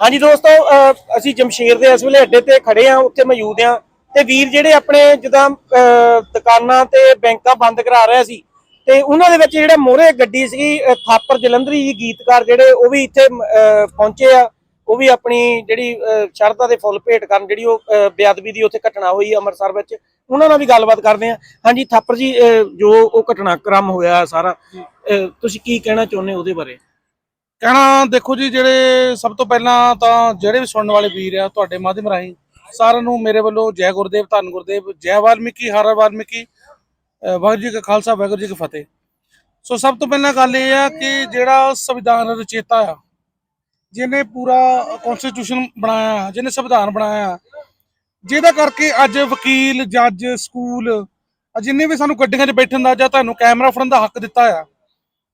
ਹਾਂਜੀ ਦੋਸਤੋ, ਅਹ, ਅਸੀਂ ਜਮਸ਼ੇਰ ਦੇ ਇਸ ਵੇਲੇ ਅੱਡੇ ਤੇ ਖੜੇ ਆ ਉੱਥੇ ਮੌਜੂਦ ਆ ਤੇ ਵੀਰ ਜਿਹੜੇ ਆਪਣੇ ਜਿੱਦਾਂ, ਅਹ, ਦੁਕਾਨਾਂ ਤੇ ਬੈਂਕਾਂ ਬੰਦ ਕਰਾ ਰਹੇ ਸੀ ਤੇ ਉਹਨਾਂ ਦੇ ਵਿੱਚ ਜਿਹੜਾ ਮੋਹਰੇ ਗੱਡੀ ਸੀਗੀ, ਅਹ, ਥਾਪਰ ਜਲੰਧਰੀ ਜੀ ਗੀਤਕਾਰ ਜਿਹੜੇ, ਉਹ ਵੀ ਇੱਥੇ, ਅਹ, ਪਹੁੰਚੇ ਆ। ਉਹ ਵੀ ਆਪਣੀ ਜਿਹੜੀ, ਅਹ, ਸ਼ਰਧਾ ਦੇ ਫੁੱਲ ਭੇਟ ਕਰਨ ਜਿਹੜੀ ਉਹ, ਅਹ, ਬੇਅਦਬੀ ਦੀ ਉੱਥੇ ਘਟਨਾ ਹੋਈ ਅੰਮ੍ਰਿਤਸਰ ਵਿੱਚ। ਉਹਨਾਂ ਨਾਲ ਵੀ ਗੱਲਬਾਤ ਕਰਦੇ ਆ ਹਾਂਜੀ, ਥਾਪਰ ਜੀ, ਅਹ, ਜੋ ਉਹ ਘਟਨਾਕ੍ਰਮ ਹੋਇਆ ਸਾਰਾ, ਅਹ, ਤੁਸੀਂ ਕੀ ਕਹਿਣਾ ਚਾਹੁੰਦੇ ਹੋ ਉਹਦੇ ਬਾਰੇ? ਕਹਿਣਾ, ਦੇਖੋ ਜੀ, ਜਿਹੜੇ ਸਭ ਤੋਂ ਪਹਿਲਾਂ ਤਾਂ ਜਿਹੜੇ ਵੀ ਸੁਣਨ ਵਾਲੇ ਵੀਰ ਆ, ਤੁਹਾਡੇ ਮਾਧਿਅਮ ਰਾਹੀਂ ਸਾਰਿਆਂ ਨੂੰ ਮੇਰੇ ਵੱਲੋਂ ਜੈ ਗੁਰਦੇਵ, ਧੰਨ ਗੁਰਦੇਵ, ਜੈ ਵਾਲਮੀਕੀ, ਹਰ ਵਾਲਮੀਕੀ ਵਾਹਿਗੁਰੂ ਜੀ ਕਾ ਖਾਲਸਾ, ਵਾਹਿਗੁਰੂ ਜੀ ਕੀ ਫਤਿਹ। ਸੋ ਸਭ ਤੋਂ ਪਹਿਲਾਂ ਗੱਲ ਇਹ ਆ ਕਿ ਜਿਹੜਾ ਸੰਵਿਧਾਨ ਰਚੇਤਾ ਆ, ਜਿਹਨੇ ਪੂਰਾ ਕਨਸਟੀਟਿਊਸ਼ਨ ਬਣਾਇਆ, ਜਿਹਨੇ ਸੰਵਿਧਾਨ ਬਣਾਇਆ, ਜਿਹਦਾ ਕਰਕੇ ਅੱਜ ਵਕੀਲ, ਜੱਜ, ਸਕੂਲ ਜਿੰਨੇ ਵੀ ਸਾਨੂੰ ਗੱਡੀਆਂ 'ਚ ਬੈਠਣ ਦਾ ਜਾਂ ਤੁਹਾਨੂੰ ਕੈਮਰਾ ਫੜਨ ਦਾ ਹੱਕ ਦਿੱਤਾ ਆ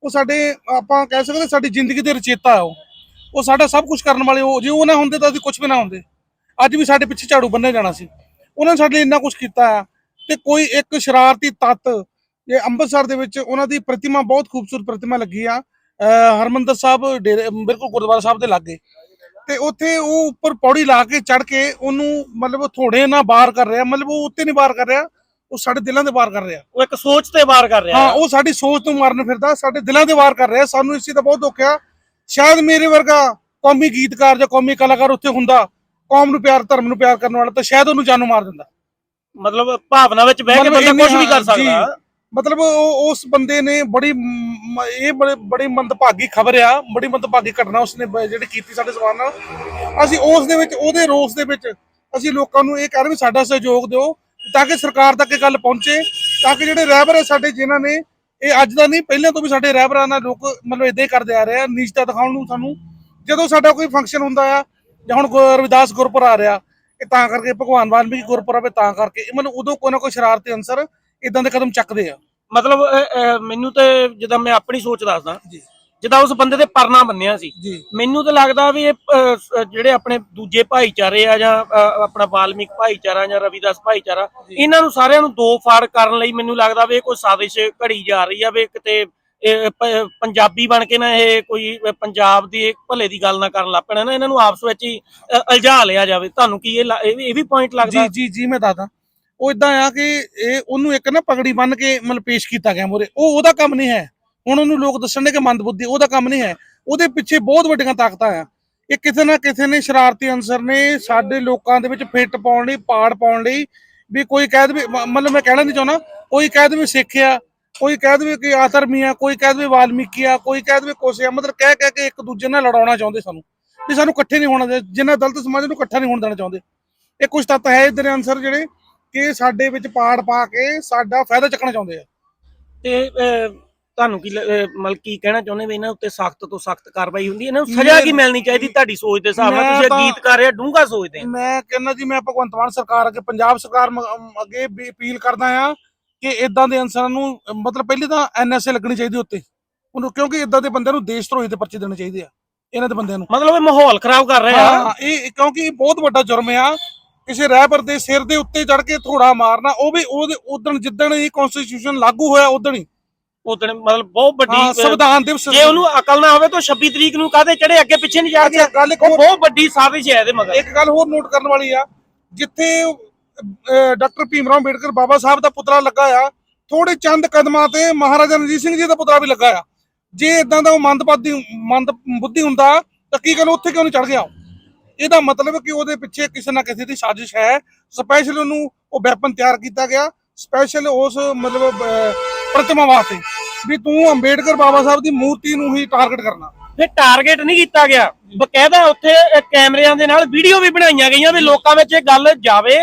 ਉਹ ਸਾਡੇ, ਆਪਾਂ ਕਹਿ ਸਕਦੇ ਸਾਡੀ ਜ਼ਿੰਦਗੀ ਦੇ ਰਚੇਤਾ ਆ ਉਹ। ਉਹ ਸਾਡਾ ਸਭ ਕੁਝ ਕਰਨ ਵਾਲੇ ਉਹ, ਜੇ ਉਹ ਨਾ ਹੁੰਦੇ ਤਾਂ ਅਸੀਂ ਕੁਝ ਵੀ ਨਾ ਹੁੰਦੇ। ਅੱਜ ਵੀ ਸਾਡੇ ਪਿੱਛੇ ਝਾੜੂ ਬੰਨਿਆ ਜਾਣਾ ਸੀ। ਉਹਨਾਂ ਨੇ ਸਾਡੇ ਲਈ ਇੰਨਾ ਕੁਝ ਕੀਤਾ ਆ ਤੇ ਕੋਈ ਇੱਕ ਸ਼ਰਾਰਤੀ ਤੱਤ ਜੇ ਅੰਮ੍ਰਿਤਸਰ ਦੇ ਵਿੱਚ ਉਹਨਾਂ ਦੀ ਪ੍ਰਤਿਮਾ, ਬਹੁਤ ਖੂਬਸੂਰਤ ਪ੍ਰਤਿਮਾ ਲੱਗੀ ਆ। ਅਹ ਹਰਮੰਦਰ ਸਾਹਿਬ ਡੇਰੇ ਬਿਲਕੁਲ ਗੁਰਦੁਆਰਾ ਸਾਹਿਬ ਦੇ ਲਾਗੇ। ਤੇ ਉੱਥੇ ਉਹ ਉੱਪਰ ਪੌੜੀ ਲਾ ਕੇ ਚੜ ਕੇ ਉਹਨੂੰ ਮਤਲਬ ਥੋੜੇ ਨਾ ਬਾਹਰ ਕਰ ਰਿਹਾ, ਮਤਲਬ ਉਹ ਉੱਤੇ ਨਹੀਂ ਬਾਹਰ ਕਰ ਰਿਹਾ। ਉਹ ਸਾਡੇ ਦਿਲਾਂ ਦੇ ਬਾਹਰ ਕਰ ਰਿਹਾ। ਉਹ ਇੱਕ ਸੋਚ ਤੇ ਵਾਰ ਕਰ ਰਿਹਾ ਹਾਂ। ਉਹ ਸਾਡੀ ਸੋਚ ਤੋਂ ਮਾਰਨ ਫਿਰਦਾ ਸਾਡੇ ਦਿਲਾਂ ਦੇ ਵਾਰ ਕਰ ਰਿਹਾ। ਸਾਨੂੰ ਇਸ ਦਾ ਬਹੁਤ ਦੁੱਖ ਆ। ਸ਼ਾਇਦ ਮੇਰੇ ਵਰਗਾ ਕੌਮੀ ਗੀਤਕਾਰ ਜਾਂ ਕੌਮੀ ਕਲਾਕਾਰ ਉੱਥੇ ਹੁੰਦਾ ਕੌਮ ਨੂੰ ਪਿਆਰ ਧਰਮ ਨੂੰ ਪਿਆਰ ਕਰਨ ਵਾਲਾ ਤਾਂ ਸ਼ਾਇਦ ਉਹਨੂੰ ਜਾਨੋਂ ਮਾਰ ਦਿੰਦਾ। ਮਤਲਬ ਭਾਵਨਾ ਵਿੱਚ ਬਹਿ ਕੇ ਬੰਦਾ ਕੁਝ ਵੀ ਕਰ। ਸਕਦਾ। ਮਤਲਬ ਉਹ ਉਸ ਬੰਦੇ ਨੇ ਬੜੀ ਇਹ ਬੜੇ ਬੜੀ ਮੰਦਭਾਗੀ ਖਬਰ ਆ ਬੜੀ ਮੰਦਭਾਗੀ ਘਟਨਾ ਉਸਨੇ ਜਿਹੜੀ ਕੀਤੀ ਸਾਡੇ ਸਮਾਨ ਨਾਲ। ਅਸੀਂ ਉਸ ਦੇ ਵਿੱਚ ਉਹਦੇ ਰੋਸ ਦੇ ਵਿੱਚ ਅਸੀਂ ਲੋਕਾਂ ਨੂੰ ਇਹ ਕਹਿ ਰਹੇ ਵੀ ਸਾਡਾ ਸਹਿਯੋਗ ਦਿਓ। ਤਾਂ ਕਿ ਸਰਕਾਰ ਤੱਕ ਇਹ ਗੱਲ ਪਹੁੰਚੇ ਤਾਂ ਕਿ ਜਿਹੜੇ ਰਹਿਬਰ ਸਾਡੇ ਜਿਨ੍ਹਾਂ ਨੇ ਇਹ ਅੱਜ ਦਾ ਨਹੀਂ ਪਹਿਲਾਂ ਤੋਂ ਵੀ ਸਾਡੇ ਰਹਿਬਰਾਂ ਨਾਲ ਲੋਕ ਮਤਲਬ ਇਦਾਂ ਹੀ ਕਰਦੇ ਆ ਰਹੇ ਆ ਨੀਚਤਾ ਦਿਖਾਉਣ ਨੂੰ ਸਾਨੂੰ। ਜਦੋਂ ਸਾਡਾ ਕੋਈ ਫੰਕਸ਼ਨ ਹੁੰਦਾ ਆ ਜਾਂ ਹੁਣ ਰਵਿਦਾਸ ਗੁਰਪੁਰ ਆ ਰਿਹਾ ਇਹ ਤਾਂ ਕਰਕੇ ਭਗਵਾਨ ਵਾਲਮੀਕੀ ਗੁਰਪੁਰਬ ਤਾਂ ਕਰਕੇ ਇਹ ਮਤਲਬ ਉਦੋਂ ਕੋਈ ਨਾ ਕੋਈ ਸ਼ਰਾਰਤੀ ਅਨਸਰ ਇਦਾਂ ਦੇ ਕਦਮ ਚੱਕਦੇ ਆ। ਮਤਲਬ ਮੈਨੂੰ ਤੇ ਜਿੱਦਾਂ ਮੈਂ ਆਪਣੀ ਸੋਚ ਦੱਸਦਾ ਜੀ। ਜਿੱਦਾਂ ਉਸ ਬੰਦੇ ਤੇ ਪਰਨਾ ਬੰਨਿਆ ਸੀ। ਜੀ। ਮੈਨੂੰ ਤਾਂ ਲੱਗਦਾ ਵੀ ਇਹ ਅਹ, ਜਿਹੜੇ ਆਪਣੇ ਦੂਜੇ ਭਾਈਚਾਰੇ ਆ ਜਾਂ ਅਹ, ਆਪਣਾ ਵਾਲਮੀਕ ਭਾਈਚਾਰਾ ਜਾਂ ਰਵਿਦਾਸ ਭਾਈਚਾਰਾ ਇਹਨਾਂ ਨੂੰ ਸਾਰਿਆਂ ਨੂੰ ਦੋ ਫਾੜ ਕਰਨ ਲਈ ਮੈਨੂੰ ਲੱਗਦਾ ਵੀ ਇਹ ਕੋਈ ਸਾਜ਼ਿਸ਼ ਘੜੀ ਜਾ ਰਹੀ ਆ ਵੀ ਕਿਤੇ ਇਹ ਪ- ਪੰਜਾਬੀ ਬਣ ਕੇ ਨਾ ਇਹ ਕੋਈ ਪੰਜਾਬ ਦੀ ਇੱਕ ਭਲੇ ਦੀ ਗੱਲ ਨਾ ਕਰਨ ਲੱਗ ਪੈਣਾ ਨਾ ਇਹਨਾਂ ਨੂੰ ਆਪਸ ਵਿੱਚ ਹੀ ਅ, ਉਲਝਾ ਲਿਆ ਜਾਵੇ। ਤੁਹਾਨੂੰ ਕੀ ਇਹ ਲ- ਇਹ ਵੀ ਇਹ ਵੀ ਪੁਆਇੰਟ ਲੱਗਦਾ? ਜੀ ਜੀ ਜੀ ਮੈਂ ਦੱਸਦਾ। ਉਹ ਇਦਾਂ ਆ ਕਿ ਇਹ ਉਹਨੂੰ ਇੱਕ ਨਾ ਪਗੜੀ ਬੰਨ ਕੇ ਮਤਲਬ ਪੇਸ਼ ਕੀਤਾ ਗਿਆ ਮੋਰੇ। ਉਹ ਉਹਦਾ ਕੰਮ ਨਹੀਂ ਹੈ। ਹੁਣ ਉਹਨੂੰ ਲੋਕ ਦੱਸਣ ਦੇ ਕਿ ਮੰਦਬੁੱਧੀ, ਉਹਦਾ ਕੰਮ ਨਹੀਂ ਹੈ। ਉਹਦੇ ਪਿੱਛੇ ਬਹੁਤ ਵੱਡੀਆਂ ਤਾਕਤਾਂ ਆ। ਇਹ ਕਿਤੇ ਨਾ ਕਿਸੇ ਨੇ ਸ਼ਰਾਰਤੀ ਅਨਸਰ ਨੇ ਸਾਡੇ ਲੋਕਾਂ ਦੇ ਵਿੱਚ ਫਿੱਟ ਪਾਉਣ ਲਈ, ਪਾੜ ਪਾਉਣ ਲਈ ਵੀ ਕੋਈ ਕਹਿ ਦੇਵੇ ਮਤਲਬ ਮੈਂ ਕਹਿਣਾ ਨਹੀਂ ਚਾਹੁੰਦਾ, ਕੋਈ ਕਹਿ ਦੇਵੇ ਸਿੱਖ ਆ, ਕੋਈ ਕਹਿ ਦੇਵੇ ਕਿ ਆਤਰਮੀ ਆ, ਕੋਈ ਕਹਿ ਦੇਵੇ ਵਾਲਮੀਕੀ ਆ, ਕੋਈ ਕਹਿ ਦੇਵੇ ਕੁਛ ਆ, ਮਤਲਬ ਕਹਿ ਕਹਿ ਕੇ ਇੱਕ ਦੂਜੇ ਨਾਲ ਲੜਾਉਣਾ ਚਾਹੁੰਦੇ ਸਾਨੂੰ। ਵੀ ਸਾਨੂੰ ਇਕੱਠੇ ਨਹੀਂ ਹੋਣਾ ਚਾਹੀਦਾ ਜਿੰਨਾ ਦਲਤ ਸਮਾਜ ਨੂੰ ਇਕੱਠਾ ਨਹੀਂ ਹੋਣ ਦੇਣਾ ਚਾਹੁੰਦੇ। ਇਹ ਕੁਝ ਤੱਤ ਹੈ ਇਧਰ ਅਨਸਰ ਜਿਹੜੇ ਕਿ ਸਾਡੇ ਵਿੱਚ ਪਾੜ ਪਾ ਕੇ ਸਾਡਾ ਫਾਇਦਾ ਚੱਕਣਾ ਚਾਹੁੰਦੇ ਆ। ਤੇ ਤੁਹਾਨੂੰ ਕੀ ਮਤਲਬ ਕੀ ਕਹਿਣਾ ਚਾਹੁੰਦੇ ਵੀ ਇਹਨਾਂ ਉੱਤੇ ਸਖਤ ਤੋਂ ਸਖਤ ਕਾਰਵਾਈ ਹੁੰਦੀ ਇਹਨਾਂ ਨੂੰ ਸਜ਼ਾ ਕੀ ਮਿਲਣੀ ਚਾਹੀਦੀ ਤੁਹਾਡੀ ਸੋਚ ਦੇ ਹਿਸਾਬ ਨਾਲ? ਤੁਸੀਂ ਤਾਂ- ਗੀਤ ਕਰ ਰਹੇ ਡੂੰਘਾ ਸੋਚਦੇ ਆ ਮੈਂ ਕਹਿੰਦਾ ਜੀ ਮੈਂ ਭਗਵੰਤ ਮਾਨ ਸਰਕਾਰ ਅੱਗੇ ਪੰਜਾਬ ਸਰਕਾਰ ਅੱਗੇ ਵੀ ਅਪੀਲ ਕਰਦਾ ਆ ਕਿ ਇਦਾਂ ਦੇ ਅਨਸਰਾਂ ਨੂੰ ਮਤਲਬ ਪਹਿਲੇ ਤਾਂ ਐਨਐਸਏ ਲੱਗਣੀ ਚਾਹੀਦੀ ਉੱਤੇ। ਉਹਨੂੰ ਕਿਉਂਕਿ ਇਦਾਂ ਦੇ ਬੰਦਿਆਂ ਨੂੰ ਦੇਸ਼ ਧਰੋਹੀ ਦੇ ਪਰਚੇ ਦੇਣੇ ਚਾਹੀਦੇ ਆ ਇਹਨਾਂ ਦੇ ਬੰਦਿਆਂ ਨੂੰ। ਮਤਲਬ ਇਹ ਮਾਹੌਲ ਖਰਾਬ ਕਰ ਰਹੇ ਆ। ਇਹ ਕਿਉਂਕਿ ਇਹ ਬਹੁਤ ਵੱਡਾ ਜੁਰਮ ਆ। ਕਿਸੇ ਰਹਿਬਰ ਦੇ ਸਿਰ ਦੇ ਉੱਤੇ ਚੜ ਕੇ ਥੋੜਾ ਮਾਰਨਾ ਉਹ ਵੀ ਉਹਦੇ ਉਦਣ ਜਿੱਦਣ ਇਹ ਕਨਸਟੀਟਿਊਸ਼ਨ ਲਾਗੂ ਹੋਇਆ ਉਦਣ ਹੀ। ਉਦੋਂ ਮਤਲਬ ਬਹੁਤ ਵੱਡੀ ਹਾਂ ਸੰਵਿਧਾਨ ਦਿਵਸ ਜੇ ਉਹਨੂੰ ਅਕਲ ਨਾ ਹੋਵੇ ਤਾਂ 26 ਤਰੀਕ ਨੂੰ ਕਾਹਦੇ ਚੜੇ ਅੱਗੇ ਪਿੱਛੇ ਨਹੀਂ ਜਾ ਅੱਛਾ, ਕੇ ਗੱਲ ਇੱਕ ਉਹ ਹੋਰ- ਬਹੁਤ ਵੱਡੀ ਸਾਜ਼ਿਸ਼ ਹੈ ਇਹਦੇ ਮਗਰ। ਇੱਕ ਗੱਲ ਹੋਰ ਨੋਟ ਕਰਨ ਵਾਲੀ ਆ ਜਿੱਥੇ ਅਹ, ਡਾਕਟਰ ਭੀਮਰਾਓ ਅੰਬੇਡਕਰ ਬਾਬਾ ਸਾਹਿਬ ਦਾ ਪੁਤਲਾ ਲੱਗਾ ਆ ਥੋੜੇ ਚੰਦ ਕਦਮਾਂ ਤੇ ਮਹਾਰਾਜਾ ਰਣਜੀਤ ਸਿੰਘ ਜੀ ਦਾ ਪੁਤਲਾ ਵੀ ਲੱਗਾ ਆ। ਜੇ ਇਦਾਂ ਦਾ ਉਹ ਮੰਦਪਾਦੀ ਮੰਦ ਬੁੱਧੀ ਹੁੰਦਾ ਤਾਂ ਕੀ ਗੱਲ ਉੱਥੇ ਕਿਉਂ ਨਹੀਂ ਚੜ ਗਿਆ ਉਹ? ਇਹਦਾ ਮਤਲਬ ਕਿ ਉਹਦੇ ਪਿੱਛੇ ਕਿਸੇ ਨਾ ਕਿਸੇ ਦੀ ਸਾਜ਼ਿਸ਼ ਹੈ। ਸਪੈਸ਼ਲ ਉਹਨੂੰ ਉਹ ਵੈਪਨ ਤਿਆਰ ਕੀਤਾ ਗਿਆ। ਸਪੈਸ਼ਲ ਉਸ ਮਤਲਬ ਅਹ, ਪ੍ਰਤਿਮਾ ਵਾਸਤੇ। ਵੀ ਤੂੰ ਅੰਬੇਡਕਰ ਬਾਬਾ ਸਾਹਿਬ ਦੀ ਮੂਰਤੀ ਨੂੰ ਹੀ ਟਾਰਗੇਟ ਕਰਨਾ ਫਿਰ ਟਾਰਗੇਟ ਨਹੀਂ ਕੀਤਾ ਗਿਆ ਬਕਾਇਦਾ ਉੱਥੇ ਕੈਮਰਿਆਂ ਦੇ ਨਾਲ ਵੀਡੀਓ ਵੀ ਬਣਾਈਆਂ ਗਈਆਂ ਵੀ ਲੋਕਾਂ ਵਿੱਚ ਇਹ ਗੱਲ ਜਾਵੇ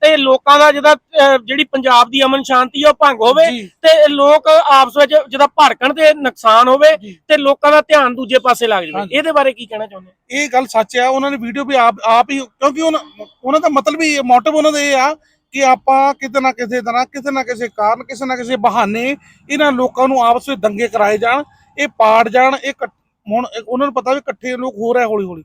ਤੇ ਲੋਕਾਂ ਦਾ ਜਿਹਦਾ ਜਿਹੜੀ ਪੰਜਾਬ ਦੀ ਅਮਨ ਸ਼ਾਂਤੀ ਉਹ ਭੰਗ ਹੋਵੇ ਤੇ ਲੋਕ ਆਪਸ ਵਿੱਚ ਜਿਹਦਾ ਭੜਕਣ ਤੇ ਨੁਕਸਾਨ ਹੋਵੇ। ਤੇ ਲੋਕਾਂ ਦਾ ਧਿਆਨ ਦੂਜੇ ਪਾਸੇ ਲੱਗ ਜਾਵੇ। ਇਹਦੇ ਬਾਰੇ ਕੀ ਕਹਿਣਾ ਚਾਹੁੰਦੇ? ਇਹ ਗੱਲ ਸੱਚ ਆ ਉਹਨਾਂ ਨੇ ਵੀਡੀਓ ਵੀ ਆਪ ਆਪ ਹੀ ਕਿਉਂਕਿ ਉਹਨਾਂ ਉਹਨਾਂ ਦਾ ਮਤਲਬ ਹੀ ਮੋਟਿਵ ਉਹਨਾਂ ਦਾ ਇਹ ਆ ਕਿ ਆਪਾਂ ਕਿਤੇ ਨਾ ਕਿਸੇ ਤਰ੍ਹਾਂ, ਕਿਸੇ ਨਾ ਕਿਸੇ ਕਾਰਨ, ਕਿਸੇ ਨਾ ਕਿਸੇ ਬਹਾਨੇ ਇਹਨਾਂ ਲੋਕਾਂ ਨੂੰ ਆਪਸ ਵਿੱਚ ਦੰਗੇ ਕਰਾਏ ਜਾਣ, ਇਹ ਪਾੜ ਜਾਣ, ਇਹ ਹੁਣ ਉਹਨਾਂ ਨੂੰ ਪਤਾ ਵੀ ਇਕੱਠੇ ਲੋਕ ਹੋ ਰਹੇ ਹੌਲੀ ਹੌਲੀ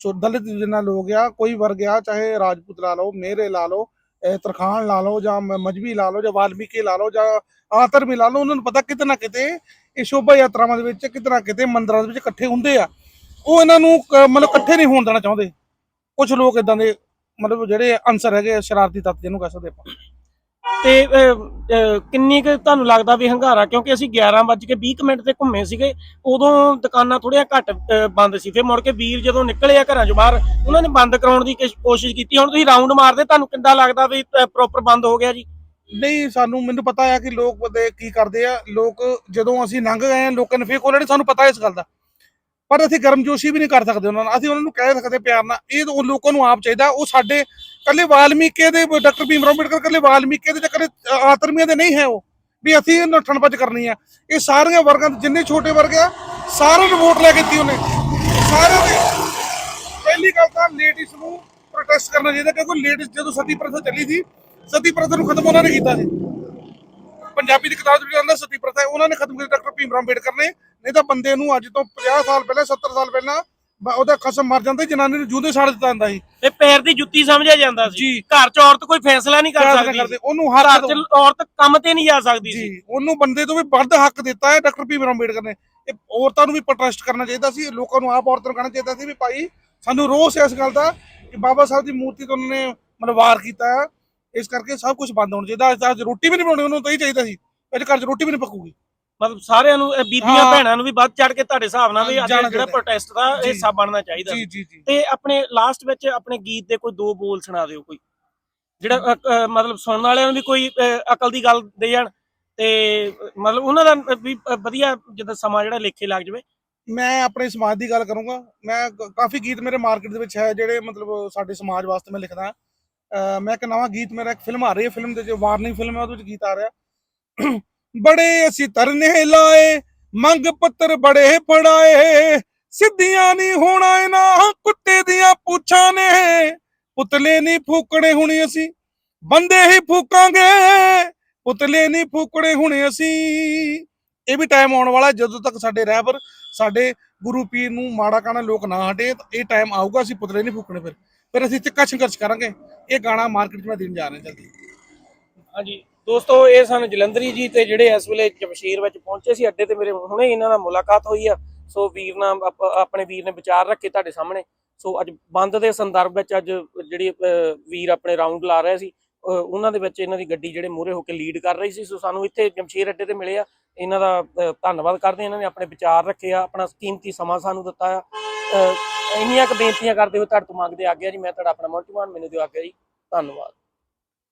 ਸੋ ਦਲਿਤ ਜਿੰਨਾ ਲੋਕ ਆ, ਕੋਈ ਵਰਗ ਆ, ਚਾਹੇ ਰਾਜਪੂਤ ਲਾ ਲਓ, ਮੇਰੇ ਲਾ ਲਓ ਇਹ ਤਰਖਾਨ ਲਾ ਲਓ, ਜਾਂ ਮਜਬੀ ਲਾ ਲਓ, ਜਾਂ ਵਾਲਮੀਕੀ ਲਾ ਲਓ, ਜਾਂ ਆਤਰਮੀ ਲਾ ਲਓ, ਉਹਨਾਂ ਨੂੰ ਪਤਾ ਕਿਤੇ ਨਾ ਕਿਤੇ ਇਹ ਸ਼ੋਭਾ ਯਾਤਰਾਵਾਂ ਦੇ ਵਿੱਚ, ਕਿਤੇ ਨਾ ਕਿਤੇ ਮੰਦਰਾਂ ਦੇ ਵਿੱਚ ਇਕੱਠੇ ਹੁੰਦੇ ਆ। ਉਹ ਇਹਨਾਂ ਨੂੰ ਮਤਲਬ ਇਕੱਠੇ ਨਹੀਂ ਹੋਣ ਦੇਣਾ ਚਾਹੁੰਦੇ। ਕੁਝ ਲੋਕ ਇਦਾਂ ਦੇ ਮਤਲਬ ਜਿਹੜੇ ਅਨਸਰ ਹੈਗੇ ਸ਼ਰਾਰਤੀ ਤੱਤ ਜਿਹਨੂੰ ਕਹਿ ਸਕਦੇ ਆਪਾਂ। ਤੇ ਅਹ, ਅਹ, ਕਿੰਨੀ ਕੁ ਤੁਹਾਨੂੰ ਲੱਗਦਾ ਵੀ ਹੰਗਾਰਾ? ਕਿਉਂਕਿ ਅਸੀਂ 11:20 ਮਿੰਟ ਤੇ ਘੁੰਮੇ ਸੀਗੇ ਉਦੋਂ ਦੁਕਾਨਾਂ ਥੋੜੀਆਂ ਘੱਟ ਅਹ, ਬੰਦ ਸੀ। ਫਿਰ ਮੁੜ ਕੇ ਵੀਰ ਜਦੋਂ ਨਿਕਲੇ ਆ ਘਰਾਂ ਚੋਂ ਬਾਹਰ ਉਹਨਾਂ ਨੇ ਬੰਦ ਕਰਾਉਣ ਦੀ ਕਿਸ- ਕੋਸ਼ਿਸ਼ ਕੀਤੀ। ਹੁਣ ਤੁਸੀਂ ਰਾਉਂਡ ਮਾਰਦੇ ਤੁਹਾਨੂੰ ਕਿੰਦਾ ਲੱਗਦਾ ਵੀ ਪ੍ਰੋਪਰ ਬੰਦ ਹੋ ਗਿਆ ਜੀ? ਨਹੀਂ ਸਾਨੂੰ ਮੈਨੂੰ ਪਤਾ ਆ ਕਿ ਲੋਕ ਬੰਦੇ ਕੀ ਕਰਦੇ ਆ। ਲੋਕ ਜਦੋਂ ਅਸੀਂ ਲੰਘ ਗਏ ਆ ਲੋਕਾਂ ਨੇ ਫੇਕ ਆਲਰੇਡੀ ਸਾਨੂੰ ਪਤਾ ਇਸ ਗੱਲ ਦਾ। ਪਰ ਅਸੀਂ ਗਰਮਜੋਸ਼ੀ ਵੀ ਨਹੀਂ ਕਰ ਸਕਦੇ ਉਹਨਾਂ ਨਾਲ। ਅਸੀਂ ਉਹਨਾਂ ਨੂੰ ਕਹਿ ਸਕਦੇ ਪਿਆਰ ਨਾਲ। ਇਹ ਉਹ ਲੋਕਾਂ ਨੂੰ ਆਪ ਚਾਹੀਦਾ। ਉਹ ਸਾਡੇ ਕੱਲੇ ਵਾਲਮੀਕੀ ਦੇ ਡਾਕਟਰ ਭੀਮ ਰਾਓ ਅੰਬੇਡਕਰ ਕੱਲੇ ਵਾਲਮੀਕੀ ਦੇ ਚੱਕਰ ਆਤਰਮੀਆਂ ਦੇ ਨਹੀਂ ਹੈ ਉਹ। ਵੀ ਅਸੀਂ ਨੱਠਣ ਭੱਜ ਕਰਨੀ ਆ। ਇਹ ਸਾਰੀਆਂ ਵਰਗਾਂ ਦੇ ਜਿੰਨੇ ਛੋਟੇ ਵਰਗ ਆ, ਸਾਰਿਆਂ ਨੂੰ ਵੋਟ ਲੈ ਕੇ ਦਿੱਤੀ ਉਹਨੇ। ਸਾਰਿਆਂ ਨੇ ਪਹਿਲੀ ਗੱਲ ਤਾਂ ਲੇਡੀਜ਼ ਨੂੰ ਪ੍ਰੋਟੈਸਟ ਕਰਨਾ ਚਾਹੀਦਾ। ਕਿਉਂਕਿ ਲੇਡੀਜ਼ ਜਦੋਂ ਸਤੀ ਪ੍ਰਥਾ ਚੱਲੀ ਸੀ, ਸਤੀ ਪ੍ਰਥਾ ਨੂੰ ਖਤਮ ਉਹਨਾਂ ਨੇ ਕੀਤਾ ਸੀ। ਪੰਜਾਬੀ ਦੀ ਕਿਤਾਬ ਜਿਹੜੀ ਆਉਂਦਾ ਸਤੀ ਪ੍ਰਥਾ ਹੈ, ਉਹਨਾਂ ਨੇ ਖਤਮ ਕੀਤਾ ਡਾਕਟਰ ਭੀਮ ਰਾਓ ਅੰਬੇਡਕਰ ਨੇ। ਨਹੀਂ ਤਾਂ ਬੰਦੇ ਨੂੰ ਅੱਜ ਤੋਂ 50 ਸਾਲ ਪਹਿਲਾਂ 70 ਸਾਲ ਪਹਿਲਾਂ ਬ- ਉਹਦਾ ਖਸਮ ਮਰ ਜਾਂਦਾ ਸੀ, ਜਨਾਨੀ ਨੂੰ ਜੂਦੇ ਸਾੜ ਦਿੱਤਾ ਜਾਂਦਾ ਸੀ। ਇਹ ਪੈਰ ਦੀ ਜੁੱਤੀ ਸਮਝਿਆ ਜਾਂਦਾ ਸੀ। ਘਰ 'ਚ ਔਰਤ ਕੋਈ ਫੈਸਲਾ ਨਹੀਂ ਕਰ ਸਕਦੀ। ਉਹਨੂੰ ਹਰ ਘਰ 'ਚ ਔਰਤ ਕੰਮ ਤੇ ਨਹੀਂ ਜਾ ਸਕਦੀ ਸੀ। ਜੀ ਉਹਨੂੰ ਬੰਦੇ ਤੋਂ ਵੀ ਵੱਧ ਹੱਕ ਦਿੱਤਾ ਹੈ ਡਾਕਟਰ ਭੀਮ ਰਾਓ ਅੰਬੇਡਕਰ ਨੇ। ਇਹ ਔਰਤਾਂ ਨੂੰ ਵੀ ਪ੍ਰੋਟੈਸਟ ਕਰਨਾ ਚਾਹੀਦਾ ਸੀ ਲੋਕਾਂ ਨੂੰ ਆਪ ਔਰਤਾਂ ਨੂੰ ਕਹਿਣਾ ਚਾਹੀਦਾ ਸੀ ਵੀ ਭਾਈ ਸਾਨੂੰ ਰੋਸ ਹੈ ਇਸ ਗੱਲ ਦਾ ਕਿ ਬਾਬਾ ਸਾਹਿਬ ਦੀ ਮੂਰਤੀ ਤੋਂ ਉਹਨਾਂ ਨੇ ਮਤਲਬ ਵਾਰ ਕੀਤਾ ਹੈ। ਇਸ ਕਰਕੇ ਸਭ ਕੁਝ ਬੰਦ ਹੋਣਾ ਚਾਹੀਦਾ। ਅੱਜ ਅੱਜ ਰੋਟੀ ਵੀ ਨਹੀਂ ਬਣਾਉਣੀ ਉਹਨੂੰ ਤਾਂ ਹੀ ਚਾਹੀਦਾ ਸੀ। ਅੱਜ ਘਰ 'ਚ ਰੋਟੀ ਵੀ ਨਹੀਂ ਪੱਕੂਗੀ। ਮਤਲਬ ਸਾਰਿਆਂ ਨੂੰ ਇਹ ਬੀਬੀਆਂ ਹਾਂ। ਭੈਣਾਂ ਨੂੰ ਵੀ ਵੱਧ ਚੜ ਕੇ ਤੁਹਾਡੇ ਹਿਸਾਬ ਨਾਲ ਵੀ ਅੱਜ ਜਾਣਾ ਜਿਹੜਾ ਚਾਹੀਦਾ। ਪ੍ਰੋਟੈਸਟ ਦਾ ਜੀ। ਹਿੱਸਾ ਬਣਨਾ ਚਾਹੀਦਾ ਜੀ ਜੀ ਜੀ। ਤੇ ਆਪਣੇ ਲਾਸਟ ਵਿੱਚ ਆਪਣੇ ਗੀਤ ਦੇ ਕੋਈ ਦੋ ਬੋਲ ਸੁਣਾ ਦਿਓ ਕੋਈ। ਜਿਹੜਾ ਅ, ਅ, ਮਤਲਬ ਸੁਣਨ ਵਾਲਿਆਂ ਨੂੰ ਵੀ ਕੋਈ ਅ, ਅਕਲ ਦੀ ਗੱਲ ਦੇ ਜਾਣ ਤੇ ਅ, ਮਤਲਬ ਉਹਨਾਂ ਦਾ ਵੀ ਅ, ਵਧੀਆ ਜਿੱਦਾਂ ਸਮਾਂ ਜਿਹੜਾ ਲੇਖੇ ਲੱਗ ਜਾਵੇ। ਮੈਂ ਆਪਣੇ ਸਮਾਜ ਦੀ ਗੱਲ ਕਰੂੰਗਾ। ਮੈਂ ਕ- ਕਾਫੀ ਗੀਤ ਮੇਰੇ ਮਾਰਕੀਟ ਦੇ ਵਿੱਚ ਹੈ ਜਿਹੜੇ ਮਤਲਬ ਸਾਡੇ ਸਮਾਜ ਵਾਸਤੇ ਮੈਂ ਲਿਖਦਾ। ਮੈਂ ਇੱਕ ਨਵਾਂ ਗੀਤ, ਮੇਰਾ ਇੱਕ ਫਿਲਮ ਆ ਰਹੀ ਹੈ, ਫਿਲਮ ਦੇ ਜੋ ਵਾਰਨਿੰਗ ਫਿਲਮ ਹੈ, ਉਹਦੇ ਵਿੱਚ ਗੀਤ ਆ ਰਿਹਾ। ਬੜੇ ਅਸੀਂ ਤਰਨੇ ਲਾਏ, ਮੰਗ ਪੱਤਰ ਬੜੇ ਫੜਾਏ, ਸਿੱਧੀਆਂ ਨਹੀਂ ਹੋਣਾ ਇਹਨਾਂ ਕੁੱਤੇ ਦੀਆਂ ਪੁੱਛਾਂ ਨੇ। ਪੁਤਲੇ ਨਹੀਂ ਫੂਕਣੇ ਹੁਣੇ ਅਸੀਂ, ਬੰਦੇ ਹੀ ਫੂਕਾਂਗੇ। ਪੁਤਲੇ ਨਹੀਂ ਫੂਕਣੇ ਹੁਣੇ ਅਸੀਂ। ਇਹ ਵੀ ਟਾਈਮ ਆਉਣ ਵਾਲਾ ਜਦੋਂ ਤੱਕ ਸਾਡੇ ਰਹਿਬਰ ਸਾਡੇ ਗੁਰੂ ਪੀਰ ਨੂੰ ਮਾੜਾ ਕਹਿਣਾ ਲੋਕ ਨਾ ਹਟੇ ਇਹ ਟਾਈਮ ਆਊਗਾ, ਅਸੀਂ ਪੁਤਲੇ ਨਹੀਂ ਫੂਕਣੇ ਫਿਰ। ਫਿਰ ਅਸੀਂ ਤਿੱਕਾ ਸੰਘਰਸ਼ ਕਰਾਂਗੇ। ਇਹ ਗਾਣਾ ਮਾਰਕੀਟ 'ਚ ਮੈਂ ਦੇਣ ਜਾ ਰਿਹਾ ਜਲਦੀ। ਹਾਂਜੀ। ਦੋਸਤੋ, ਇਹ ਸਨ ਜਲੰਧਰੀ ਜੀ ਤੇ ਜਿਹੜੇ ਇਸ ਵੇਲੇ ਜਮਸ਼ੀਰ ਵਿੱਚ ਪਹੁੰਚੇ ਸੀ, ਅੱਡੇ ਤੇ ਮੇਰੇ ਹੁਣੇ ਇਹਨਾਂ ਨਾਲ ਮੁਲਾਕਾਤ ਹੋਈ ਆ। ਸੋ ਵੀਰ ਨਾਲ ਆਪਣੇ ਵੀਰ ਨੇ ਵਿਚਾਰ ਰੱਖੇ ਤੁਹਾਡੇ ਸਾਹਮਣੇ। ਸੋ ਅੱਜ ਬੰਦ ਦੇ ਸੰਦਰਭ ਵਿੱਚ ਅੱਜ ਜਿਹੜੀ ਵੀਰ ਆਪਣੇ ਰਾਉਂਡ ਲਾ ਰਹੇ ਸੀ ਉਹਨਾਂ ਦੇ ਵਿੱਚ ਇਹਨਾਂ ਦੀ ਗੱਡੀ ਜਿਹੜੇ ਮੂਹਰੇ ਹੋ ਕੇ ਲੀਡ ਕਰ ਰਹੀ ਸੀ। ਸੋ ਸਾਨੂੰ ਇੱਥੇ ਜਮਸ਼ੀਰ ਅੱਡੇ ਤੇ ਮਿਲੇ ਆ। ਇਹਨਾਂ ਦਾ ਧੰਨਵਾਦ ਕਰਦੇ ਇਹਨਾਂ ਨੇ ਆਪਣੇ ਵਿਚਾਰ ਰੱਖੇ ਆ, ਆਪਣਾ ਕੀਮਤੀ ਸਮਾਂ ਸਾਨੂੰ ਦਿੱਤਾ ਆ। ਇੰਨੀਆਂ ਕੁ ਬੇਨਤੀਆਂ ਕਰਦੇ ਹੋਏ ਤੁਹਾਡੇ ਤੋਂ ਮੰਗਦੇ ਆ ਗਿਆ ਜੀ। ਮੈਂ ਤੁਹਾਡਾ ਆਪਣਾ ਮੋਟੀਵਾਨ ਮੈਨੂੰ ਦਿਓ ਆਗਿਆ ਜੀ। ਧੰਨਵਾਦ।